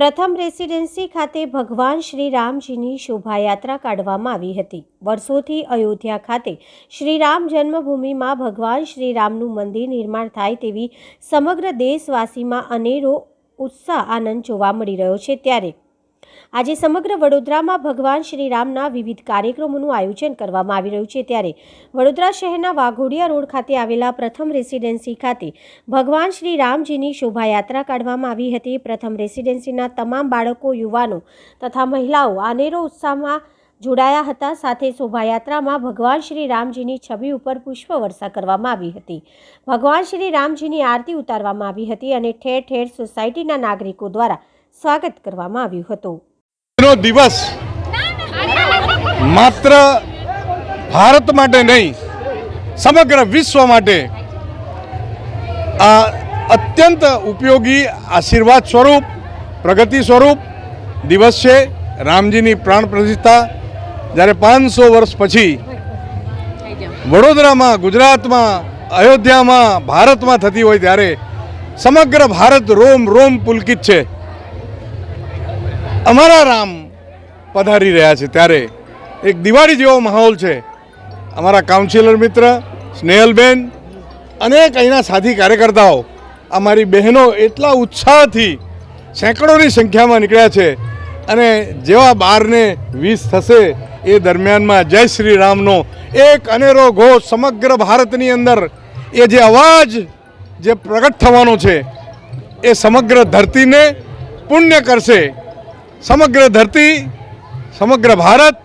પ્રથમ રેસિડેન્સી ખાતે ભગવાન શ્રી રામજીની શોભાયાત્રા કાઢવામાં આવી હતી. વર્ષોથી અયોધ્યા ખાતે શ્રી રામ જન્મભૂમિમાં ભગવાન શ્રી રામનું મંદિર નિર્માણ થાય તેવી સમગ્ર દેશવાસીમાં અનેરો ઉત્સાહ, આનંદ જોવા મળી રહ્યો છે ત્યારે આજે સમગ્ર વડોદરામાં ભગવાન શ્રી રામના વિવિધ કાર્યક્રમોનું આયોજન કરવામાં આવી રહ્યું છે. ત્યારે વડોદરા શહેરના વાઘોડિયા રોડ ખાતે આવેલા પ્રથમ રેસિડેન્સી ખાતે ભગવાન શ્રી રામજીની શોભાયાત્રા કાઢવામાં આવી હતી. પ્રથમ રેસિડેન્સીના તમામ બાળકો, યુવાનો તથા મહિલાઓ આનેરો ઉત્સાહમાં જોડાયા હતા. સાથે શોભાયાત્રામાં ભગવાન શ્રી રામજીની છબી ઉપર પુષ્પવર્ષા કરવામાં આવી હતી. ભગવાન શ્રી રામજીની આરતી ઉતારવામાં આવી હતી અને ઠેર ઠેર સોસાયટીના નાગરિકો દ્વારા સ્વાગત કરવામાં આવ્યું હતું. દિવસ માત્ર ભારત માટે નહીં, સમગ્ર વિશ્વ માટે આ અત્યંત ઉપયોગી આશીર્વાદ સ્વરૂપ, પ્રગતિ સ્વરૂપ દિવસ છે. રામજીની પ્રાણ પ્રતિષ્ઠા જ્યારે પાંચસો વર્ષ પછી વડોદરામાં, ગુજરાતમાં, અયોધ્યામાં, ભારતમાં થતી હોય ત્યારે સમગ્ર ભારત રોમ રોમ પુલકિત છે. અમારા રામ પધારી રહ્યા છે ત્યારે એક દિવાળી જેવો માહોલ છે. અમારા કાઉન્સિલર મિત્ર, સ્નેહલબેન અનેક અહીંના સાથી કાર્યકર્તાઓ અમારી બહેનો એટલા ઉત્સાહથી સેંકડોની સંખ્યામાં નીકળ્યા છે અને જેવા બારને વીસ થશે એ દરમિયાનમાં જય શ્રી રામનો એક અનેરો ઘોષ સમગ્ર ભારતની અંદર એ જે અવાજ જે પ્રગટ થવાનો છે એ સમગ્ર ધરતીને પુણ્ય કરશે. સમગ્ર ધરતી, સમગ્ર ભારત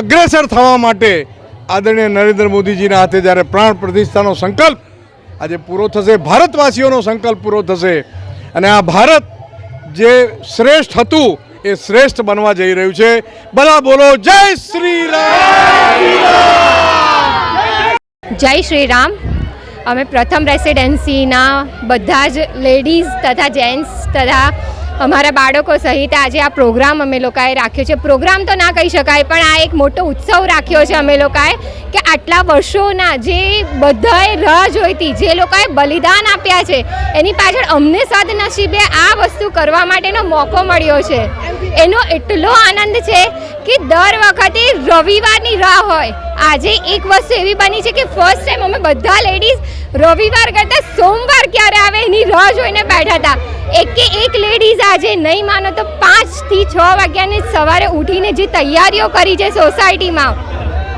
અગ્રેસર થવા માટે આદરણીય નરેન્દ્ર મોદીજીના હાથે જ્યારે પ્રાણ પ્રતિષ્ઠાનો સંકલ્પ આજે પૂરો થશે, ભારતવાસીઓનો સંકલ્પ પૂરો થશે અને આ ભારત જે શ્રેષ્ઠ હતું એ શ્રેષ્ઠ બનવા જઈ રહ્યું છે. બધા બોલો, જય શ્રી રામ જય શ્રી રામ અમે પ્રથમ રેસિડેન્સીના બધા જ લેડીઝ તથા જેન્ટ્સ તથા અમારા બાળકો સહિત આજે આ પ્રોગ્રામ અમે લોકોએ રાખ્યો છે. પ્રોગ્રામ તો ના કહી શકાય, પણ આ એક મોટો ઉત્સવ રાખ્યો છે અમે લોકોએ, કે આટલા વર્ષોના જે બધાએ રાહ જોઈતી, જે લોકોએ બલિદાન આપ્યા છે, એની પાછળ અમને સદનસીબે આ વસ્તુ કરવા માટેનો મોકો મળ્યો છે. એનો એટલો આનંદ છે કે દર વખતે રવિવારની રાહ હોય. આજે એક વસ્તુ એવી બની છે કે ફર્સ્ટ ટાઈમ અમે બધા લેડીઝ રવિવાર કરતાં સોમવાર ક્યારે આવે એની રાહ જોઈને બેઠા હતા. એક એક લેડીઝ આજે નહીં માનો તો પાંચથી છ વાગ્યાની સવારે ઉઠીને જે તૈયારીઓ કરી છે સોસાયટીમાં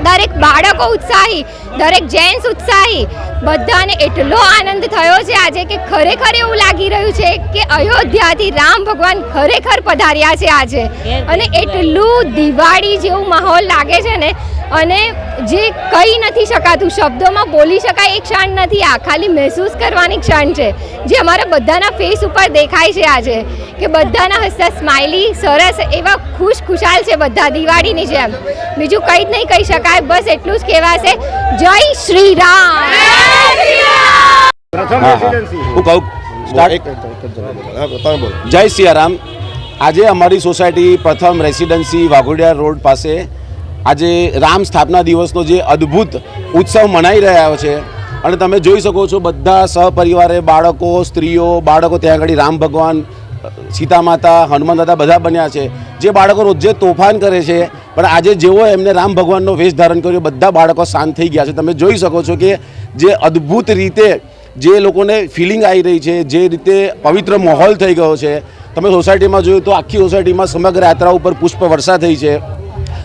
દરેક બાળકો ઉત્સાહી દરેક જેન્ટ્સ ઉત્સાહી બધાને એટલો આનંદ થયો છે આજે કે ખરેખર એવું લાગી રહ્યું છે કે અયોધ્યાથી રામ ભગવાન ખરેખર પધાર્યા છે આજે. અને એટલું દિવાળી જેવું માહોલ લાગે છે ને અને જે કહી નથી શકાતું શબ્દોમાં બોલી શકાય એ ક્ષણ નથી આ ખાલી મહેસૂસ કરવાની ક્ષણ છે. જે અમારા બધાના ફેસ ઉપર દેખાય છે આજે કે બધાના હસતા સ્માઇલી સરસ એવા ખુશ ખુશાલ છે બધા દિવાળીની જેમ. બીજું કંઈ જ નહીં કહી શકાય બસ એટલું જ કહેવાશે જય શ્રી રામ. પ્રથમ હા, કહું જય સિયારામ. આજે અમારી સોસાયટી પ્રથમ રેસિડેન્સી વાઘોડિયા રોડ પાસે આજે રામ સ્થાપના દિવસનો જે અદ્ભુત ઉત્સવ મનાઈ રહ્યો છે. અને તમે જોઈ શકો છો બધા સહપરિવારે, બાળકો, સ્ત્રીઓ, બાળકો ત્યાં આગળ રામ ભગવાન, સીતા માતા, હનુમાન દાદા બધા બન્યા છે. જે બાળકો રોજે તોફાન કરે છે, પણ આજે જેવો એમને રામ ભગવાનનો વેશ ધારણ કર્યો, બધા બાળકો શાંત થઈ ગયા છે. તમે જોઈ શકો છો કે જે અદ્ભુત રીતે જે લોકોને ફિલિંગ આવી રહી છે, જે રીતે પવિત્ર માહોલ થઈ ગયો છે. તમે સોસાયટીમાં જોયું તો આખી સોસાયટીમાં સમગ્ર યાત્રા ઉપર પુષ્પ વર્ષા થઈ છે.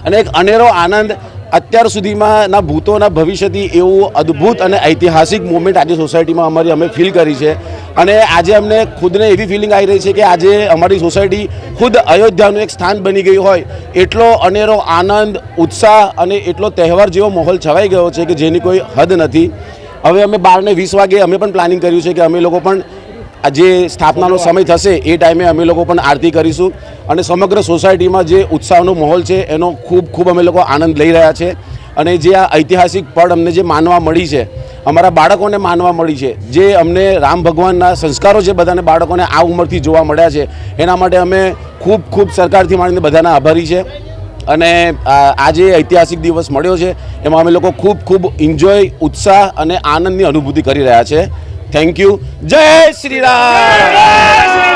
અને એક અનેરો આનંદ અત્યાર સુધીમાં ના ભૂતોના ભવિષ્યથી એવું અદ્ભુત અને ઐતિહાસિક મોમેન્ટ આજે સોસાયટીમાં અમારી અમે ફીલ કરી છે. અને આજે અમને ખુદને એવી ફિલિંગ આવી રહી છે કે આજે અમારી સોસાયટી ખુદ અયોધ્યાનું એક સ્થાન બની ગયું હોય. એટલો અનેરો આનંદ, ઉત્સાહ અને એટલો તહેવાર જેવો માહોલ છવાઈ ગયો છે કે જેની કોઈ હદ નથી. હવે અમે બારને વીસ વાગે અમે પણ પ્લાનિંગ કર્યું છે કે અમે લોકો પણ જે સ્થાપનાનો સમય થશે એ ટાઈમે અમે લોકો પણ આરતી કરીશું. અને સમગ્ર સોસાયટીમાં જે ઉત્સાહનો માહોલ છે, એનો ખૂબ ખૂબ અમે લોકો આનંદ લઈ રહ્યા છે. અને જે આ ઐતિહાસિક પળ અમને જે માનવા મળી છે, અમારા બાળકોને માનવા મળી છે, જે અમને રામ ભગવાનના સંસ્કારો જે બધાને બાળકોને આ ઉંમરથી જોવા મળ્યા છે, એના માટે અમે ખૂબ ખૂબ સરકારથી માંડીને બધાના આભારી છે. અને આ આ જે ઐતિહાસિક દિવસ મળ્યો છે, એમાં અમે લોકો ખૂબ ખૂબ એન્જોય ઉત્સાહ અને આનંદની અનુભૂતિ કરી રહ્યા છે. થેન્ક યુ જય શ્રી રામ